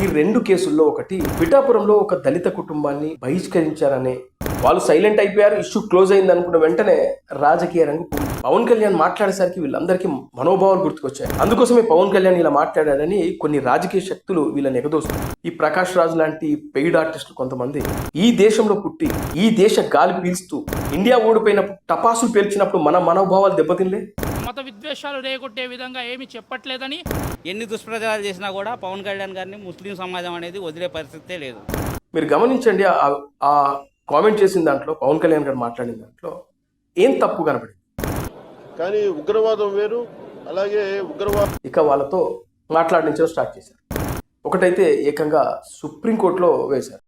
ఈ రెండు కేసుల్లో ఒకటి పిఠాపురంలో ఒక దళిత కుటుంబాన్ని బహిష్కరించారనే వాళ్ళు సైలెంట్ అయిపోయారు ఇష్యూ క్లోజ్ అయింది అనుకున్న వెంటనే రాజకీయ రంగు పవన్ కళ్యాణ్ మాట్లాడేసరికి వీళ్ళందరికీ మనోభావాలు గుర్తుకొచ్చాయి. అందుకోసమే పవన్ కళ్యాణ్ ఇలా మాట్లాడాడని కొన్ని రాజకీయ శక్తులు వీళ్ళని ఎగదోస్తున్నారు ఈ ప్రకాష్ రాజు లాంటి పెయిడ్ ఆర్టిస్టులు కొంతమంది ఈ దేశంలో పుట్టి ఈ దేశ గాలి పీల్స్తూ ఇండియా ఓడిపోయినప్పుడు టపాసులు పేల్చినప్పుడు మన మనోభావాలు దెబ్బతినలే? మత విద్వేషాలు రేగొట్టే విధంగా ఏమీ చెప్పట్లేదని ఎన్ని దుష్ప్రచారాలు చేసినా కూడా పవన్ కళ్యాణ్ గారిని ముస్లిం సమాజం అనేది వదిలే పరిస్థితే లేదు. మీరు గమనించండి ఆ- ఆ కామెంట్ చేసిన దాంట్లో పవన్ కళ్యాణ్ గారు మాట్లాడిన దాంట్లో ఏం తప్పు కనబడింది కానీ ఉగ్రవాదం వేరు అలాగే ఉగ్రవాదం ఇక వాళ్ళతో మాట్లాడించడం స్టార్ట్ చేశారు. ఒకటైతే ఏకంగా సుప్రీంకోర్టులో వేశారు.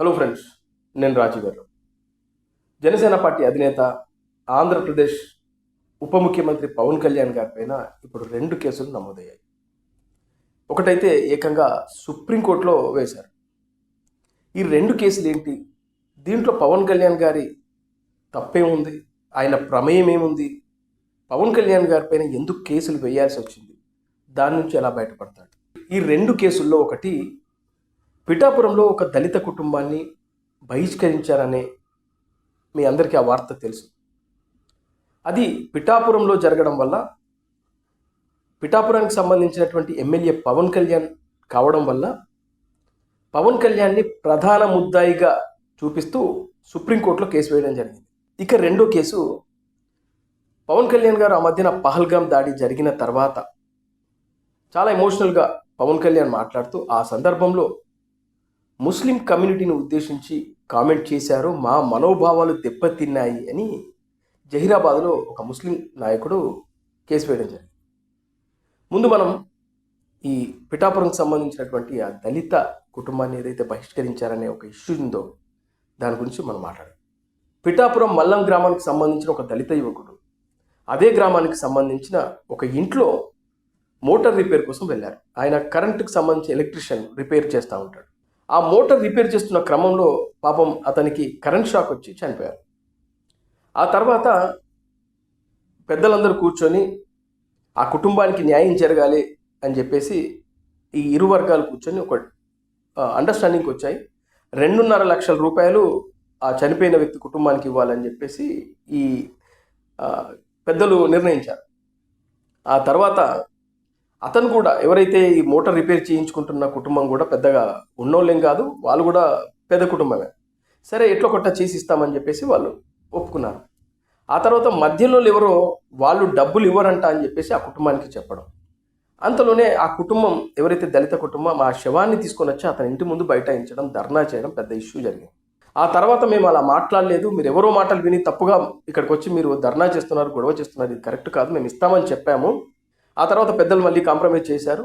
హలో ఫ్రెండ్స్ నేను రాజీవ్ గారు. జనసేన పార్టీ అధినేత ఆంధ్రప్రదేశ్ ఉప ముఖ్యమంత్రి పవన్ కళ్యాణ్ గారి పైన ఇప్పుడు రెండు కేసులు నమోదయ్యాయి. ఒకటైతే ఏకంగా సుప్రీంకోర్టులో వేశారు. ఈ రెండు కేసులు ఏంటి? దీంట్లో పవన్ కళ్యాణ్ గారి తప్పేముంది ఆయన ప్రమేయం ఏముంది? పవన్ కళ్యాణ్ గారి పైన ఎందుకు కేసులు వేయాల్సి వచ్చింది? దాని నుంచి ఎలా బయటపడతాడు? ఈ రెండు కేసుల్లో ఒకటి పిఠాపురంలో ఒక దళిత కుటుంబాన్ని బహిష్కరించారనే మీ అందరికీ ఆ వార్త తెలుసు. అది పిఠాపురంలో జరగడం వల్ల పిఠాపురానికి సంబంధించినటువంటి ఎమ్మెల్యే పవన్ కళ్యాణ్ కావడం వల్ల పవన్ కళ్యాణ్ని ప్రధాన ముద్దాయిగా చూపిస్తూ సుప్రీంకోర్టులో కేసు వేయడం జరిగింది. ఇక రెండో కేసు పవన్ కళ్యాణ్ గారు ఆ మధ్యన పహల్గాం దాడి జరిగిన తర్వాత చాలా ఎమోషనల్గా పవన్ కళ్యాణ్ మాట్లాడుతూ ఆ సందర్భంలో ముస్లిం కమ్యూనిటీని ఉద్దేశించి కామెంట్ చేశారు మా మనోభావాలు దెబ్బతిన్నాయి అని జహీరాబాద్లో ఒక ముస్లిం నాయకుడు కేసు వేయడం జరిగింది. ముందు మనం ఈ పిఠాపురంకి సంబంధించినటువంటి ఆ దళిత కుటుంబాన్ని ఏదైతే బహిష్కరించారనే ఒక ఇష్యూ ఉందో దాని గురించి మనం మాట్లాడాలి పిఠాపురం మల్లం గ్రామానికి సంబంధించిన ఒక దళిత యువకుడు అదే గ్రామానికి సంబంధించిన ఒక ఇంట్లో మోటార్ రిపేర్ కోసం వెళ్ళారు. ఆయన కరెంటుకు సంబంధించి ఎలక్ట్రిషియన్ రిపేర్ చేస్తూ ఉంటాడు. ఆ మోటార్ రిపేర్ చేస్తున్న క్రమంలో పాపం అతనికి కరెంట్ షాక్ వచ్చి చనిపోయారు. ఆ తర్వాత పెద్దలందరూ కూర్చొని ఆ కుటుంబానికి న్యాయం జరగాలి అని చెప్పేసి ఈ ఇరు వర్గాలు కూర్చొని ఒక అండర్స్టాండింగ్కి వచ్చాయి. రెండున్నర లక్షల రూపాయలు ఆ చనిపోయిన వ్యక్తి కుటుంబానికి ఇవ్వాలని చెప్పేసి ఈ పెద్దలు నిర్ణయించారు. ఆ తర్వాత అతను కూడా ఎవరైతే ఈ మోటార్ రిపేర్ చేయించుకుంటున్న కుటుంబం కూడా పెద్దగా ఉన్నోళ్ళేం కాదు వాళ్ళు కూడా పెద్ద కుటుంబమే. సరే ఎట్లా కొట్ట చేసి ఇస్తామని చెప్పేసి వాళ్ళు ఒప్పుకున్నారు. ఆ తర్వాత మధ్యలో ఎవరో వాళ్ళు డబ్బులు ఇవ్వరంట అని చెప్పేసి ఆ కుటుంబానికి చెప్పడం. అంతలోనే ఆ కుటుంబం ఎవరైతే దళిత కుటుంబం ఆ శవాన్ని తీసుకొని వచ్చి అతని ఇంటి ముందు బైఠాయించడం ధర్నా చేయడం పెద్ద ఇష్యూ జరిగింది. ఆ తర్వాత మేము అలా మాట్లాడలేదు. మీరు ఎవరో మాటలు విని తప్పుగా ఇక్కడికి వచ్చి మీరు ధర్నా చేస్తున్నారు గొడవ చేస్తున్నారు ఇది కరెక్ట్ కాదు మేము ఇస్తామని చెప్పాము. ఆ తర్వాత పెద్దలు మళ్ళీ కాంప్రమైజ్ చేశారు.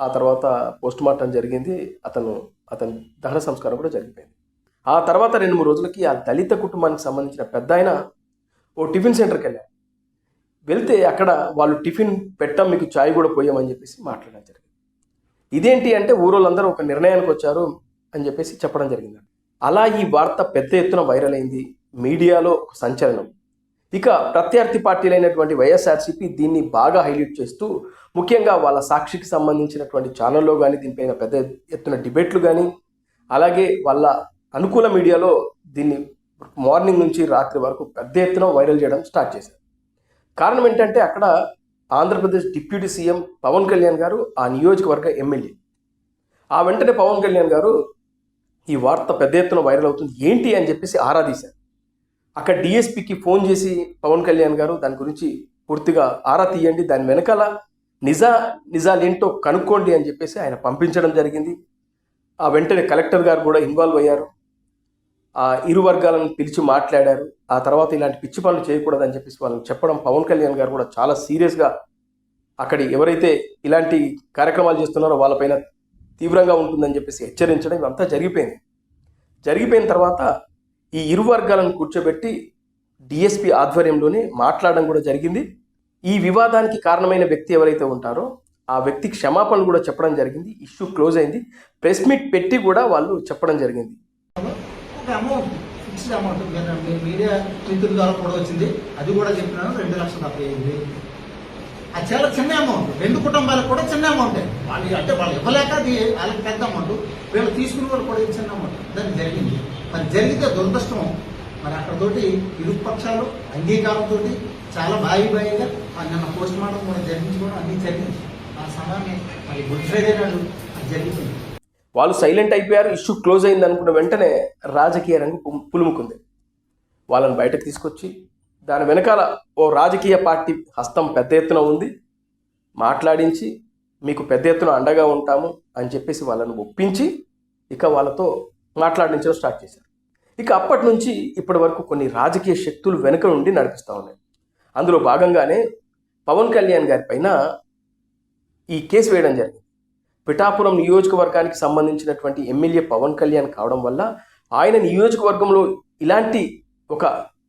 ఆ తర్వాత పోస్ట్ మార్టం జరిగింది. అతను అతని దహన సంస్కారం కూడా జరిగిపోయింది. ఆ తర్వాత రెండు మూడు రోజులకి ఆ దళిత కుటుంబానికి సంబంధించిన పెద్ద ఆయన ఓ టిఫిన్ సెంటర్కి వెళ్ళారు వెళ్తే అక్కడ వాళ్ళు టిఫిన్ పెట్టాం మీకు చాయ్ కూడా పోయామని చెప్పేసి మాట్లాడడం జరిగింది. ఇదేంటి అంటే ఊరోళ్ళందరూ ఒక నిర్ణయానికి వచ్చారు అని చెప్పేసి చెప్పడం జరిగింది. అలా ఈ వార్త పెద్ద ఎత్తున వైరల్ అయింది. మీడియాలో ఒక సంచలనం. ఇక ప్రత్యర్థి పార్టీలైనటువంటి వైఎస్ఆర్సీపీ దీన్ని బాగా హైలైట్ చేస్తూ ముఖ్యంగా వాళ్ళ సాక్షికి సంబంధించినటువంటి ఛానల్లో కానీ దీనిపైన పెద్ద ఎత్తున డిబేట్లు కానీ అలాగే వాళ్ళ అనుకూల మీడియాలో దీన్ని మార్నింగ్ నుంచి రాత్రి వరకు పెద్ద ఎత్తున వైరల్ చేయడం స్టార్ట్ చేశారు. కారణం ఏంటంటే అక్కడ ఆంధ్రప్రదేశ్ డిప్యూటీ సీఎం పవన్ కళ్యాణ్ గారు ఆ నియోజకవర్గ ఎమ్మెల్యే. ఆ వెంటనే పవన్ కళ్యాణ్ గారు ఈ వార్త పెద్ద ఎత్తున వైరల్ అవుతుంది. ఏంటి అని చెప్పేసి ఆరా తీశారు. అక్కడ డిఎస్పికి ఫోన్ చేసి పవన్ కళ్యాణ్ గారు దాని గురించి పూర్తిగా ఆరా తీయండి దాని వెనకాల నిజా నిజాలేంటో కనుక్కోండి అని చెప్పేసి ఆయన పంపించడం జరిగింది. ఆ వెంటనే కలెక్టర్ గారు కూడా ఇన్వాల్వ్ అయ్యారు. ఆ ఇరు వర్గాలను పిలిచి మాట్లాడారు. ఆ తర్వాత ఇలాంటి పిచ్చి పనులు చేయకూడదని చెప్పేసి వాళ్ళని చెప్పడం పవన్ కళ్యాణ్ గారు కూడా చాలా సీరియస్గా అక్కడి ఎవరైతే ఇలాంటి కార్యక్రమాలు చేస్తున్నారో వాళ్ళపైన తీవ్రంగా ఉంటుందని చెప్పేసి హెచ్చరించడం ఇవంతా జరిగిపోయింది. జరిగిపోయిన తర్వాత ఈ ఇరు వర్గాలను కూర్చోబెట్టి డిఎస్పి ఆధ్వర్యంలోనే మాట్లాడడం కూడా జరిగింది. ఈ వివాదానికి కారణమైన వ్యక్తి ఎవరైతే ఉంటారో ఆ వ్యక్తి క్షమాపణలు కూడా చెప్పడం జరిగింది. ఇష్యూ క్లోజ్ అయింది. ప్రెస్ మీట్ పెట్టి కూడా వాళ్ళు చెప్పడం జరిగింది. ఒక అమౌంట్ ఫిక్స్డ్ అమౌంట్ మీ మీడియా మిత్రుల ద్వారా కూడా వచ్చింది. అది కూడా చెప్పినాను రెండు లక్షల డెబ్బై ఐదు అది చాలా చిన్న అమౌంట్ రెండు కుటుంబాలకు కూడా చిన్న అమౌంట్ వాళ్ళు అంటే వాళ్ళు ఇవ్వలేక అది వాళ్ళకి పెద్ద అమౌంట్ వీళ్ళు తీసుకున్న వాళ్ళు కూడా ఇది చిన్న అమౌంట్ దాన్ని జరిగింది. మరి జరిగితే దురదృష్టం. మరి అక్కడతోటి ఇరు పక్షాలు అంగీకారంతో చాలా బాయి బాయిగా ఆ నిన్న పోస్ట్ మార్టం కూడా జరిపించుకోవడం అన్నీ జరిగింది. ఆ సమయాన్ని మరి గుడ్ ఫ్రైడే నాడు అది జరిగింది. వాళ్ళు సైలెంట్ అయిపోయారు ఇష్యూ క్లోజ్ అయింది అనుకున్న వెంటనే రాజకీయ రంగు పులుముకుంది. వాళ్ళని బయటకు తీసుకొచ్చి దాని వెనకాల ఓ రాజకీయ పార్టీ హస్తం పెద్ద ఎత్తున ఉంది. మాట్లాడించి మీకు పెద్ద ఎత్తున అండగా ఉంటాము అని చెప్పేసి వాళ్ళని ఒప్పించి ఇక వాళ్ళతో మాట్లాడించడం స్టార్ట్ చేశారు. ఇక అప్పటి నుంచి ఇప్పటి వరకు కొన్ని రాజకీయ శక్తులు వెనుక నుండి నడిపిస్తూ ఉన్నాయి. అందులో భాగంగానే పవన్ కళ్యాణ్ గారి పైన ఈ కేసు వేయడం జరిగింది. పిఠాపురం నియోజకవర్గానికి సంబంధించినటువంటి ఎమ్మెల్యే పవన్ కళ్యాణ్ కావడం వల్ల ఆయన నియోజకవర్గంలో ఇలాంటి ఒక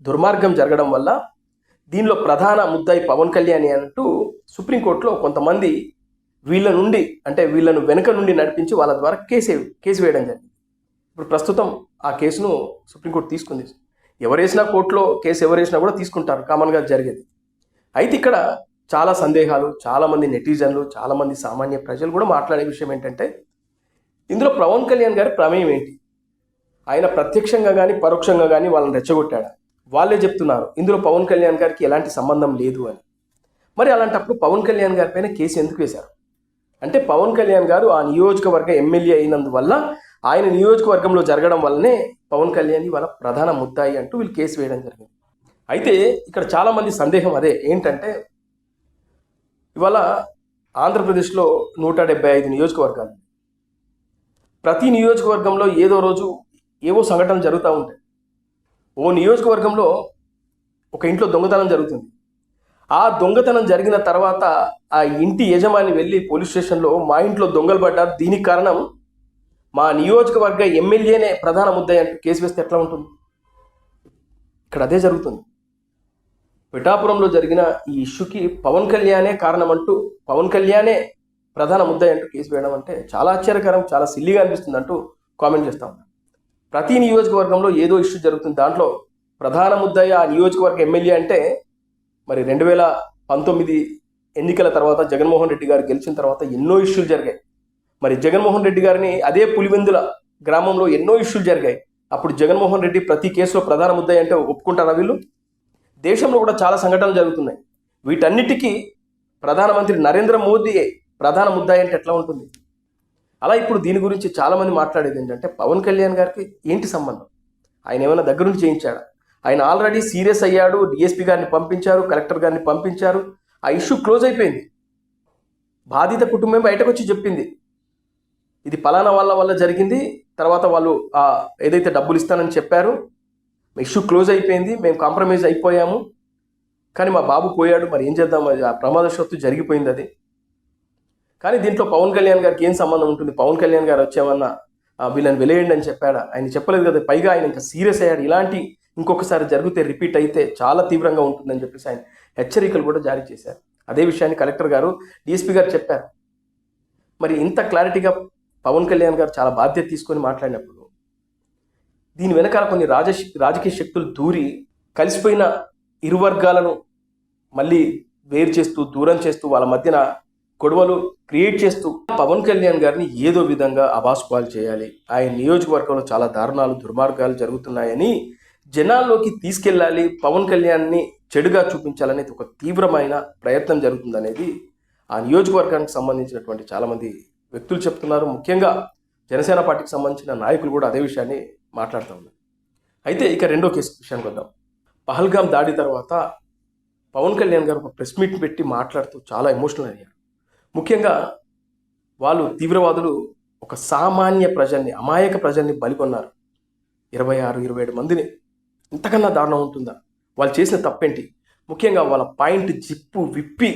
దుర్మార్గం జరగడం వల్ల దీనిలో ప్రధాన ముద్దాయి పవన్ కళ్యాణ్ అంటూ సుప్రీంకోర్టులో కొంతమంది వీళ్ళ నుండి అంటే వీళ్ళను వెనుక నుండి నడిపించి వాళ్ళ ద్వారా కేసు కేసు వేయడం జరిగింది. ఇప్పుడు ప్రస్తుతం ఆ కేసును సుప్రీంకోర్టు తీసుకుంది. ఎవరేసినా కోర్టులో కేసు ఎవరేసినా కూడా తీసుకుంటారు. కామన్గా జరిగేది. అయితే ఇక్కడ చాలా సందేహాలు చాలామంది నెటిజన్లు చాలామంది సామాన్య ప్రజలు కూడా మాట్లాడే విషయం ఏంటంటే ఇందులో పవన్ కళ్యాణ్ గారి ప్రమేయం ఏంటి? ఆయన ప్రత్యక్షంగా కానీ పరోక్షంగా కానీ వాళ్ళని రెచ్చగొట్టాడు? వాళ్ళే చెప్తున్నారు ఇందులో పవన్ కళ్యాణ్ గారికి ఎలాంటి సంబంధం లేదు అని. మరి అలాంటప్పుడు పవన్ కళ్యాణ్ గారి పైన కేసు ఎందుకు వేశారు? అంటే పవన్ కళ్యాణ్ గారు ఆ నియోజకవర్గ ఎమ్మెల్యే అయినందువల్ల ఆయన నియోజకవర్గంలో జరగడం వల్లనే పవన్ కళ్యాణ్ వాళ్ళ ప్రధాన ముద్దాయి అంటూ వీళ్ళు కేసు వేయడం జరిగింది. అయితే ఇక్కడ చాలామంది సందేహం అదే ఏంటంటే ఇవాళ ఆంధ్రప్రదేశ్లో నూట డెబ్బై ఐదు నియోజకవర్గాలు ప్రతి నియోజకవర్గంలో ఏదో రోజు ఏవో సంఘటనలు జరుగుతూ ఉంటాయి. ఓ నియోజకవర్గంలో ఒక ఇంట్లో దొంగతనం జరుగుతుంది. ఆ దొంగతనం జరిగిన తర్వాత ఆ ఇంటి యజమాని వెళ్ళి పోలీస్ స్టేషన్లో మా ఇంట్లో దొంగలు పడ్డారు. దీనికి కారణం మా నియోజకవర్గ ఎమ్మెల్యేనే ప్రధాన ముద్దాయి అంటూ కేసు వేస్తే ఎట్లా ఉంటుంది? ఇక్కడ అదే జరుగుతుంది. పిఠాపురంలో జరిగిన ఈ ఇష్యూకి పవన్ కళ్యాణే కారణం అంటూ పవన్ కళ్యాణే ప్రధాన ముద్దాయి అంటూ కేసు వేయడం అంటే చాలా ఆశ్చర్యకరం చాలా సిల్లిగా అనిపిస్తుంది అంటూ కామెంట్ చేస్తా ప్రతి నియోజకవర్గంలో ఏదో ఇష్యూ జరుగుతుంది. దాంట్లో ప్రధాన ముద్దయ్య ఆ నియోజకవర్గ ఎమ్మెల్యే అంటే మరి రెండు వేల పంతొమ్మిది ఎన్నికల తర్వాత జగన్మోహన్ రెడ్డి గారు గెలిచిన తర్వాత ఎన్నో ఇష్యూలు జరిగాయి. మరి జగన్మోహన్ రెడ్డి గారిని అదే పులివెందుల గ్రామంలో ఎన్నో ఇష్యూలు జరిగాయి. అప్పుడు జగన్మోహన్ రెడ్డి ప్రతి కేసులో ప్రధాన ముద్దయ్య అంటే ఒప్పుకుంటారా వీళ్ళు? దేశంలో కూడా చాలా సంఘటనలు జరుగుతున్నాయి. వీటన్నిటికీ ప్రధానమంత్రి నరేంద్ర మోదీయే ప్రధాన ముద్దాయి అంటే ఎట్లా ఉంటుంది? అలా ఇప్పుడు దీని గురించి చాలామంది మాట్లాడేది ఏంటంటే పవన్ కళ్యాణ్ గారికి ఏంటి సంబంధం? ఆయన ఏమైనా దగ్గర నుంచి చేయించాడా? ఆయన ఆల్రెడీ సీరియస్ అయ్యాడు డిఎస్పీ గారిని పంపించారు కలెక్టర్ గారిని పంపించారు. ఆ ఇష్యూ క్లోజ్ అయిపోయింది. బాధిత కుటుంబం బయటకు వచ్చి చెప్పింది. ఇది ఫలానా వాళ్ళ వల్ల జరిగింది తర్వాత వాళ్ళు ఏదైతే డబ్బులు ఇస్తానని చెప్పారు ఇష్యూ క్లోజ్ అయిపోయింది. మేము కాంప్రమైజ్ అయిపోయాము. కానీ మా బాబు పోయాడు. మరి ఏం చేద్దాం? అది ఆ ప్రమాదశత్తు జరిగిపోయింది అది. కానీ దీంట్లో పవన్ కళ్యాణ్ గారికి ఏం సంబంధం ఉంటుంది? పవన్ కళ్యాణ్ గారు వచ్చేమన్నా వీళ్ళని వెలేయండి అని చెప్పాడా? ఆయన చెప్పలేదు కదా. పైగా ఆయన ఇంకా సీరియస్ అయ్యాడు. ఇలాంటి ఇంకొకసారి జరిగితే రిపీట్ అయితే చాలా తీవ్రంగా ఉంటుందని చెప్పేసి ఆయన హెచ్చరికలు కూడా జారీ చేశారు. అదే విషయాన్ని కలెక్టర్ గారు డిఎస్పీ గారు చెప్పారు. మరి ఇంత క్లారిటీగా పవన్ కళ్యాణ్ గారు చాలా బాధ్యత తీసుకొని మాట్లాడినప్పుడు దీని వెనకాల కొన్ని రాజ రాజకీయ శక్తులు దూరి కలిసిపోయిన ఇరు వర్గాలను మళ్ళీ వేరు చేస్తూ దూరం చేస్తూ వాళ్ళ మధ్యన గొడవలు క్రియేట్ చేస్తూ పవన్ కళ్యాణ్ గారిని ఏదో విధంగా అబాస్పాలు చేయాలి. ఆయన నియోజకవర్గంలో చాలా దారుణాలు దుర్మార్గాలు జరుగుతున్నాయని జనాల్లోకి తీసుకెళ్ళాలి పవన్ కళ్యాణ్ని చెడుగా చూపించాలనేది ఒక తీవ్రమైన ప్రయత్నం జరుగుతుందనేది ఆ నియోజకవర్గానికి సంబంధించినటువంటి చాలామంది వ్యక్తులు చెప్తున్నారు. ముఖ్యంగా జనసేన పార్టీకి సంబంధించిన నాయకులు కూడా అదే విషయాన్ని మాట్లాడుతూ ఉన్నారు అయితే ఇక రెండో కేసు విషయానికి వద్దాం. పహల్గామ్ దాడి తర్వాత పవన్ కళ్యాణ్ గారు ఒక ప్రెస్ మీట్ పెట్టి మాట్లాడుతూ చాలా ఎమోషనల్ అయ్యారు. ముఖ్యంగా వాళ్ళు తీవ్రవాదులు ఒక సామాన్య ప్రజల్ని అమాయక ప్రజల్ని బలికొన్నారు ఇరవై ఆరు ఇరవై ఏడు మందిని. ఇంతకన్నా దారుణం ఉంటుందా? వాళ్ళు చేసిన తప్పేంటి? ముఖ్యంగా వాళ్ళ పాయింట్ జిప్పు విప్పి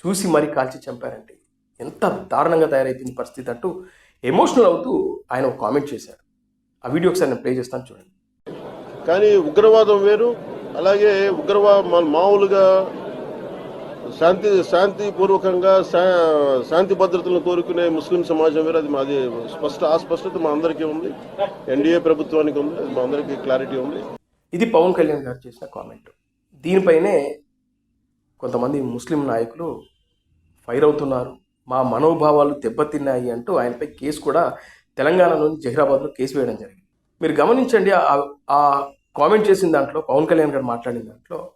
చూసి మరీ కాల్చి చంపారంటే ఎంత దారుణంగా తయారైపోయింది పరిస్థితి అంటూ ఎమోషనల్ అవుతూ ఆయన ఒక కామెంట్ చేశారు. ఆ వీడియో ఒకసారి నేను ప్లే చేస్తాను చూడండి. కానీ ఉగ్రవాదం వేరు అలాగే ఉగ్రవా మామూలుగా శాంతి శాంతిపూర్వకంగా శాంతి భద్రతలను కోరుకునే ముస్లిం సమాజం వేరు. అది మాది స్పష్ట ఆ స్పష్టత మా అందరికీ ఉంది. ఎన్డీఏ ప్రభుత్వానికి ఉంది. అది మా అందరికీ క్లారిటీ ఉంది. ఇది పవన్ కళ్యాణ్ గారు చేసిన కామెంట్. దీనిపైనే కొంతమంది ముస్లిం నాయకులు ఫైర్ అవుతున్నారు. మా మనోభావాలు దెబ్బతిన్నాయి అంటూ ఆయనపై కేసు కూడా తెలంగాణలోని జహీరాబాద్లో కేసు వేయడం జరిగింది. మీరు గమనించండి ఆ- కామెంట్ చేసిన దాంట్లో పవన్ కళ్యాణ్ గారు మాట్లాడిన దాంట్లో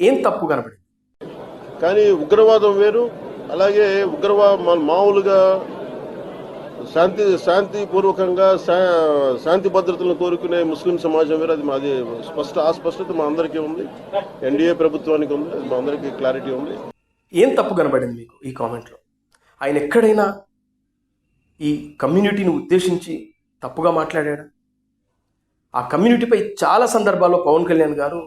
ఏం తప్పు కనబడింది కానీ ఉగ్రవాదం వేరు అలాగే ఉగ్రవా మా- మామూలుగా శాంతి శాంతిపూర్వకంగా శా- శాంతి భద్రతలను కోరుకునే ముస్లిం సమాజం వేరు అది మాది స్పష్ట ఆ స్పష్టత మా అందరికీ ఉంది. ఎన్డీఏ ప్రభుత్వానికి ఉంది అది మా అందరికీ క్లారిటీ ఉంది. ఏం తప్పు కనబడింది మీకు ఈ కామెంట్లో? ఆయన ఎక్కడైనా ఈ కమ్యూనిటీని ఉద్దేశించి తప్పుగా మాట్లాడాడు. ఆ కమ్యూనిటీపై చాలా సందర్భాల్లో పవన్ కళ్యాణ్ గారు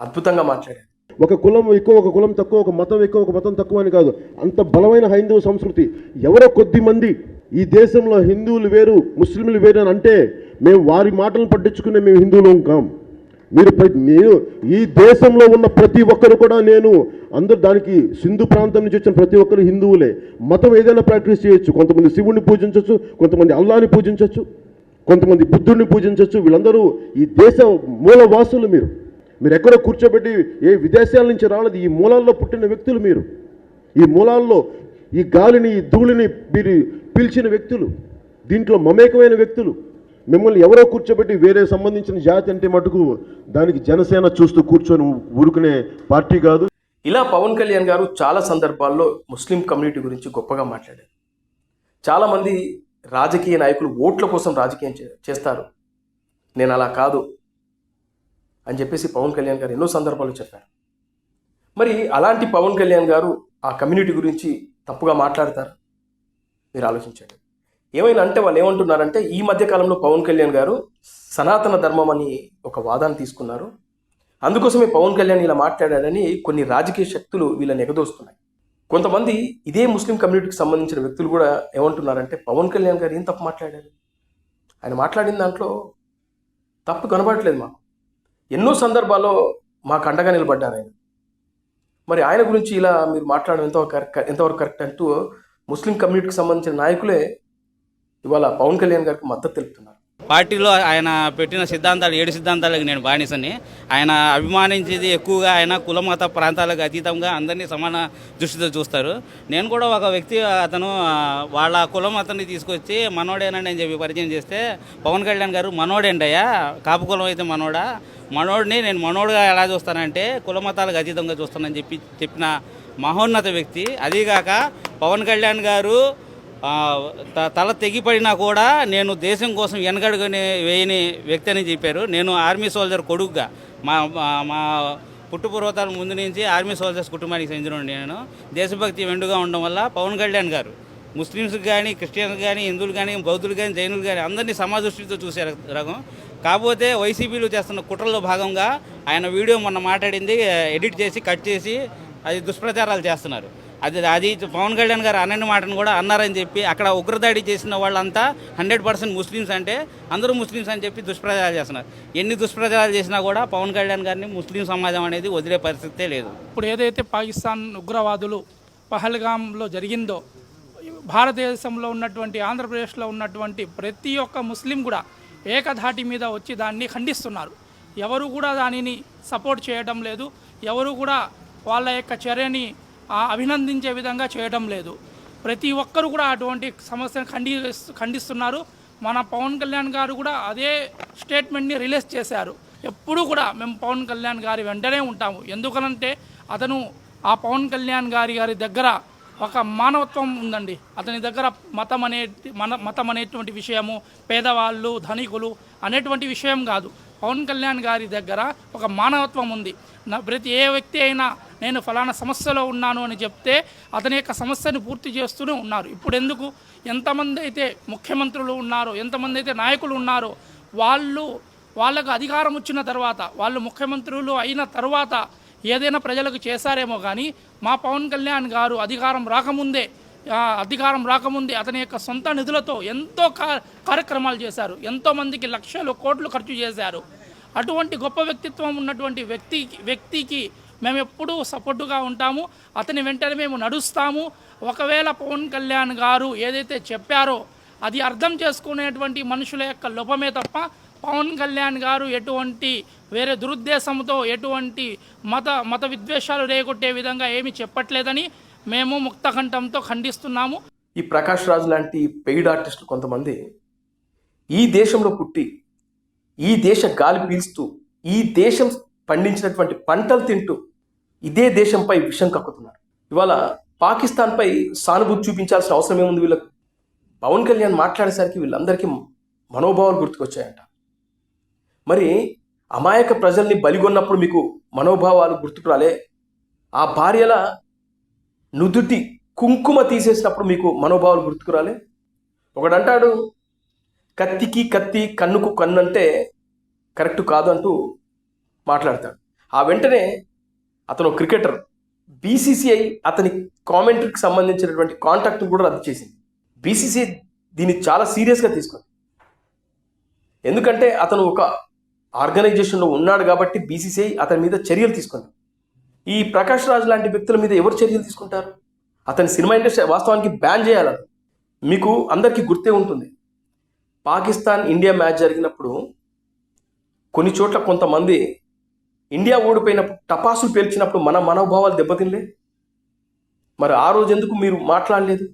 అద్భుతంగా మాట్లాడారు. ఒక కులం ఎక్కువ ఒక కులం తక్కువ ఒక మతం ఎక్కువ ఒక మతం తక్కువ అని కాదు. అంత బలమైన హైందవ సంస్కృతి. ఎవరో కొద్ది మంది ఈ దేశంలో హిందువులు వేరు ముస్లింలు వేరు అని అంటే మేము వారి మాటలను పట్టించుకునే మేము హిందువులం కాం మీరు నేను మీరు ఈ దేశంలో ఉన్న ప్రతి ఒక్కరు కూడా నేను అందరు దానికి సింధు ప్రాంతం నుంచి వచ్చిన ప్రతి ఒక్కరు హిందువులే. మతం ఏదైనా ప్రాక్టీస్ చేయొచ్చు. కొంతమంది శివుణ్ణి పూజించవచ్చు కొంతమంది అల్లాని పూజించవచ్చు కొంతమంది బుద్ధుడిని పూజించవచ్చు వీళ్ళందరూ ఈ దేశ మూలవాసులు మీరు. మీరు ఎక్కడో కూర్చోబెట్టి ఏ విదేశాల నుంచి రాలేదు ఈ మూలాల్లో పుట్టిన వ్యక్తులు మీరు. ఈ మూలాల్లో ఈ గాలిని ఈ ధూళిని మీరు పీల్చిన వ్యక్తులు. దీంట్లో మమేకమైన వ్యక్తులు. మిమ్మల్ని ఎవరో కూర్చోబెట్టి వేరే సంబంధించిన జాతి అంటే మటుకు దానికి జనసేన చూస్తూ కూర్చొని ఊరుకునే పార్టీ కాదు. ఇలా పవన్ కళ్యాణ్ గారు చాలా సందర్భాల్లో ముస్లిం కమ్యూనిటీ గురించి గొప్పగా మాట్లాడారు. చాలామంది రాజకీయ నాయకులు ఓట్ల కోసం రాజకీయం చే- చేస్తారు. నేను అలా కాదు అని చెప్పేసి పవన్ కళ్యాణ్ గారు ఎన్నో సందర్భాలు చెప్పారు. మరి అలాంటి పవన్ కళ్యాణ్ గారు ఆ కమ్యూనిటీ గురించి తప్పుగా మాట్లాడతారు? మీరు ఆలోచించండి. ఏమైనా అంటే వాళ్ళు ఏమంటున్నారంటే ఈ మధ్య కాలంలో పవన్ కళ్యాణ్ గారు సనాతన ధర్మం అని ఒక వాదాన్ని తీసుకున్నారు. అందుకోసమే పవన్ కళ్యాణ్ ఇలా మాట్లాడాడని కొన్ని రాజకీయ శక్తులు వీళ్ళని ఎగదోస్తున్నాయి. కొంతమంది ఇదే ముస్లిం కమ్యూనిటీకి సంబంధించిన వ్యక్తులు కూడా ఏమంటున్నారంటే పవన్ కళ్యాణ్ గారు ఏం తప్పు మాట్లాడారు? ఆయన మాట్లాడిన దాంట్లో తప్పు కనబడట్లేదు మాకు. ఎన్నో సందర్భాల్లో మాకు అండగా నిలబడ్డారు ఆయన. మరి ఆయన గురించి ఇలా మీరు మాట్లాడడం ఎంతవరకు కరెక్ట్ ఎంతవరకు కరెక్ట్ అంటూ ముస్లిం కమ్యూనిటీకి సంబంధించిన నాయకులే ఇవాళ పవన్ కళ్యాణ్ గారికి మద్దతు తెలుపుతున్నారు. పార్టీలో ఆయన పెట్టిన సిద్ధాంతాలు ఏడు సిద్ధాంతాలకు నేను బానిసని ఆయన అభిమానించేది ఎక్కువగా ఆయన కుల మత ప్రాంతాలకు అతీతంగా అందరినీ సమాన దృష్టితో చూస్తారు. నేను కూడా ఒక వ్యక్తి అతను వాళ్ళ కులం తీసుకొచ్చి మనోడేనండి అని చెప్పి పరిచయం చేస్తే పవన్ కళ్యాణ్ గారు మనోడేంటయ్యా? కాపు కులం అయితే మనోడా? మనోడిని నేను మనోడుగా ఎలా చూస్తానంటే కుల మతాలకు అతీతంగా చూస్తానని చెప్పి చెప్పిన మహోన్నత వ్యక్తి. అదీగాక పవన్ కళ్యాణ్ గారు తల తెగిపడినా కూడా నేను దేశం కోసం వెనకడుగుని వేయని వ్యక్తి అని చెప్పారు. నేను ఆర్మీ సోల్జర్ కొడుకుగా. మా మా- పుట్టుపూర్వతాల ముందు నుంచి ఆర్మీ సోల్జర్స్ కుటుంబానికి చెందిన నేను. దేశభక్తి వెండుగా ఉండడం వల్ల పవన్ కళ్యాణ్ గారు ముస్లిమ్స్కి కానీ క్రిస్టియన్స్ కానీ హిందువులు కానీ బౌద్ధులు కానీ జైనులు కానీ అందరినీ సమాదృష్టితో చూసే రకం. కాకపోతే వైసీపీలు చేస్తున్న కుట్రలో భాగంగా ఆయన వీడియో మొన్న మాట్లాడింది ఎడిట్ చేసి కట్ చేసి అది దుష్ప్రచారాలు చేస్తున్నారు. అది అది పవన్ కళ్యాణ్ గారు అన్నని మాటను కూడా అన్నారని చెప్పి అక్కడ ఉగ్రదాడి చేసిన వాళ్ళంతా హండ్రెడ్ పర్సెంట్ ముస్లిమ్స్ అంటే అందరూ ముస్లిమ్స్ అని చెప్పి దుష్ప్రచారాలు చేస్తున్నారు. ఎన్ని దుష్ప్రచారాలు చేసినా కూడా పవన్ కళ్యాణ్ గారిని ముస్లిం సమాజం అనేది వదిలే పరిస్థితే లేదు. ఇప్పుడు ఏదైతే పాకిస్తాన్ ఉగ్రవాదులు పహల్గాంలో జరిగిందో భారతదేశంలో ఉన్నటువంటి ఆంధ్రప్రదేశ్లో ఉన్నటువంటి ప్రతి ఒక్క ముస్లిం కూడా ఏకధాటి మీద వచ్చి దాన్ని ఖండిస్తున్నారు. ఎవరు కూడా దానిని సపోర్ట్ చేయడం లేదు. ఎవరు కూడా వాళ్ళ యొక్క చర్యని అభినందించే విధంగా చేయడం లేదు. ప్రతి ఒక్కరు కూడా అటువంటి సమస్యను ఖండి ఖండిస్తున్నారు. మన పవన్ కళ్యాణ్ గారు కూడా అదే స్టేట్మెంట్ని రిలీజ్ చేశారు. ఎప్పుడు కూడా మేము పవన్ కళ్యాణ్ గారి వెంటనే ఉంటాము. ఎందుకనంటే అతను ఆ పవన్ కళ్యాణ్ గారి గారి దగ్గర ఒక మానవత్వం ఉందండి. అతని దగ్గర మతం అనే మన మతం అనేటువంటి విషయము పేదవాళ్ళు ధనికులు అనేటువంటి విషయం కాదు. పవన్ కళ్యాణ్ గారి దగ్గర ఒక మానవత్వం ఉంది. నా ప్రతి ఏ వ్యక్తి అయినా నేను ఫలానా సమస్యలో ఉన్నాను అని చెప్తే అతని యొక్క సమస్యను పూర్తి చేస్తూనే ఉన్నారు. ఇప్పుడు ఎందుకు? ఎంతమంది అయితే ముఖ్యమంత్రులు ఉన్నారో ఎంతమంది అయితే నాయకులు ఉన్నారో వాళ్ళు వాళ్ళకు అధికారం వచ్చిన తర్వాత వాళ్ళు ముఖ్యమంత్రులు అయిన తర్వాత ఏదైనా ప్రజలకు చేశారేమో కానీ మా పవన్ కళ్యాణ్ గారు అధికారం రాకముందే అధికారం రాకముందే అతని యొక్క సొంత నిధులతో ఎంతో కార్యక్రమాలు చేశారు. ఎంతోమందికి లక్షలు కోట్లు ఖర్చు చేశారు. అటువంటి గొప్ప వ్యక్తిత్వం ఉన్నటువంటి వ్యక్తి వ్యక్తికి మేము ఎప్పుడూ సపోర్టుగా ఉంటాము. అతని వెంటనే మేము నడుస్తాము. ఒకవేళ పవన్ కళ్యాణ్ గారు ఏదైతే చెప్పారో అది అర్థం చేసుకునేటువంటి మనుషుల యొక్క లోపమే తప్ప పవన్ కళ్యాణ్ గారు ఎటువంటి వేరే దురుద్దేశంతో ఎటువంటి మత మత విద్వేషాలు రేగొట్టే విధంగా ఏమీ చెప్పట్లేదని మేము ముక్తకంఠంతో ఖండిస్తున్నాము. ఈ ప్రకాష్ రాజు లాంటి పెయిడ్ ఆర్టిస్టులు కొంతమంది ఈ దేశంలో పుట్టి ఈ దేశ గాలి పీల్స్తూ ఈ దేశం పండించినటువంటి పంటలు తింటూ ఇదే దేశంపై విషం కక్కుతున్నారు. ఇవాళ పాకిస్తాన్పై సానుభూతి చూపించాల్సిన అవసరం ఏముంది వీళ్ళకు? పవన్ కళ్యాణ్ మాట్లాడేసరికి వీళ్ళందరికీ మనోభావాలు గుర్తుకొచ్చాయంట. మరి అమాయక ప్రజల్ని బలిగొన్నప్పుడు మీకు మనోభావాలు గుర్తుకు రాలే? ఆ భార్యల నుదుటి కుంకుమ తీసేసినప్పుడు మీకు మనోభావాలు గుర్తుకురాలే? ఒకడంటాడు కత్తికి కత్తి కన్నుకు కన్ను అంటే కరెక్ట్ కాదు అంటూ మాట్లాడతాడు. ఆ వెంటనే అతను క్రికెటర్ బీసీసీఐ అతని కామెంటరీకి సంబంధించినటువంటి కాంటాక్ట్ కూడా రద్దు చేసింది. బీసీసీఐ దీన్ని చాలా సీరియస్గా తీసుకుంది. ఎందుకంటే అతను ఒక ఆర్గనైజేషన్లో ఉన్నాడు కాబట్టి బీసీసీఐ అతని మీద చర్యలు తీసుకుంది. ఈ ప్రకాష్ రాజ్ లాంటి వ్యక్తుల మీద ఎవరు చర్యలు తీసుకుంటారు? అతని సినిమా ఇండస్ట్రీ వాస్తవానికి బ్యాన్ చేయాలి? మీకు అందరికీ గుర్తే ఉంటుంది. పాకిస్తాన్ ఇండియా మ్యాచ్ జరిగినప్పుడు కొన్ని చోట్ల కొంతమంది ఇండియా ఓడిపోయినప్పుడు టపాసులు పేల్చినప్పుడు మన మనోభావాలు దెబ్బతినలే? మరి ఆ రోజు ఎందుకు మీరు మాట్లాడలేదు?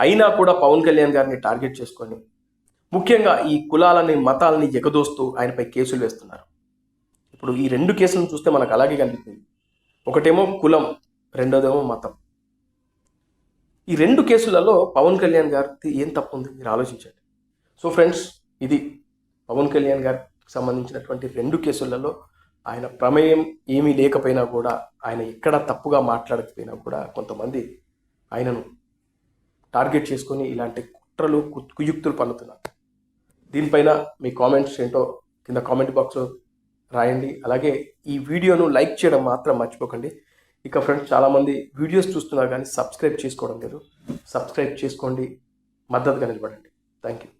అయినా కూడా పవన్ కళ్యాణ్ గారిని టార్గెట్ చేసుకొని ముఖ్యంగా ఈ కులాలని మతాలని ఎగదోస్తూ ఆయనపై కేసులు వేస్తున్నారు. ఇప్పుడు ఈ రెండు కేసులను చూస్తే మనకు అలాగే కనిపిస్తుంది. ఒకటేమో కులం రెండోదేమో మతం. ఈ రెండు కేసులలో పవన్ కళ్యాణ్ గారికి ఏం తప్పు ఉంది మీరు ఆలోచించండి. సో ఫ్రెండ్స్ ఇది పవన్ కళ్యాణ్ గారికి సంబంధించినటువంటి రెండు కేసులలో ఆయన ప్రమేయం ఏమీ లేకపోయినా కూడా ఆయన ఎక్కడ తప్పుగా మాట్లాడకపోయినా కూడా కొంతమంది ఆయనను టార్గెట్ చేసుకొని ఇలాంటి కుట్రలు కు- కుయుక్తులు పన్నుతున్నారు. దీనిపైన మీ కామెంట్స్ ఏంటో కింద కామెంట్ బాక్స్లో రాయండి. అలాగే ఈ వీడియోను లైక్ చేయడం మాత్రం మర్చిపోకండి. ఇక ఫ్రెండ్స్ చాలామంది వీడియోస్ చూస్తున్నారు కానీ సబ్స్క్రైబ్ చేసుకోవడం లేదు. సబ్స్క్రైబ్ చేసుకోండి. మద్దతుగా నిలబడండి. Thank you